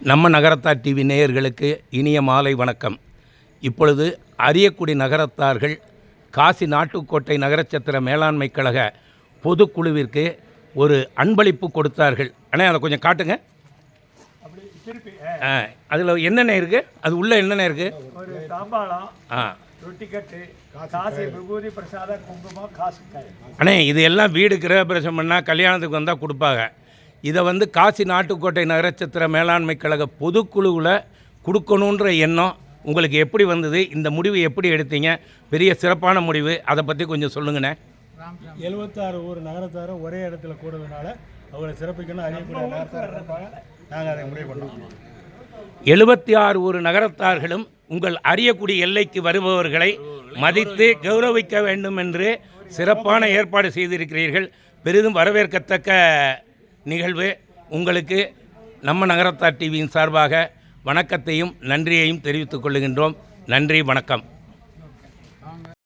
நம்ம நகரத்தார் டிவி நேயர்களுக்கு இனிய மாலை வணக்கம். இப்பொழுது அரியக்குடி நகரத்தார்கள் காசி நாட்டுக்கோட்டை நகரச்சத்திர மேலாண்மை கழக பொதுக்குழுவிற்கு ஒரு அன்பளிப்பு கொடுத்தார்கள். அண்ணே அதை கொஞ்சம் காட்டுங்க. அதில் என்னென்ன இருக்குது அது உள்ளே என்னென்ன இருக்குது ஆ. அண்ணே இது எல்லாம் வீடு கிரகப்பிரவேசம் பண்ணால் கல்யாணத்துக்கு வந்தால் கொடுப்பாங்க. இதை வந்து காசி நாட்டுக்கோட்டை நகரச்சத்திர மேலாண்மை கழக பொதுக்குழுவில் கொடுக்கணுன்ற எண்ணம் உங்களுக்கு எப்படி வந்தது? இந்த முடிவு எப்படி எடுத்தீங்க? பெரிய சிறப்பான முடிவு. அதை பற்றி கொஞ்சம் சொல்லுங்கண்ணே. எழுபத்தாறு ஊர் நகரத்தாரும் ஒரே இடத்துல கூடுறதுனால அவங்களை சிறப்பிக்கணும் அறியக்கூடிய நாங்கள் அதை முடிவு பண்ணோம். எழுபத்தி ஆறு ஒரு நகரத்தார்களும் உங்கள் அரியக்குடி எல்லைக்கு வருபவர்களை மதித்து கௌரவிக்க வேண்டும் என்று சிறப்பான ஏற்பாடு செய்திருக்கிறீர்கள். பெரிதும் வரவேற்கத்தக்க நிகழ்வு. உங்களுக்கு நம்ம நகரத்தார் டிவியின் சார்பாக வணக்கத்தையும் நன்றியையும் தெரிவித்துக் கொள்கின்றோம். நன்றி வணக்கம்.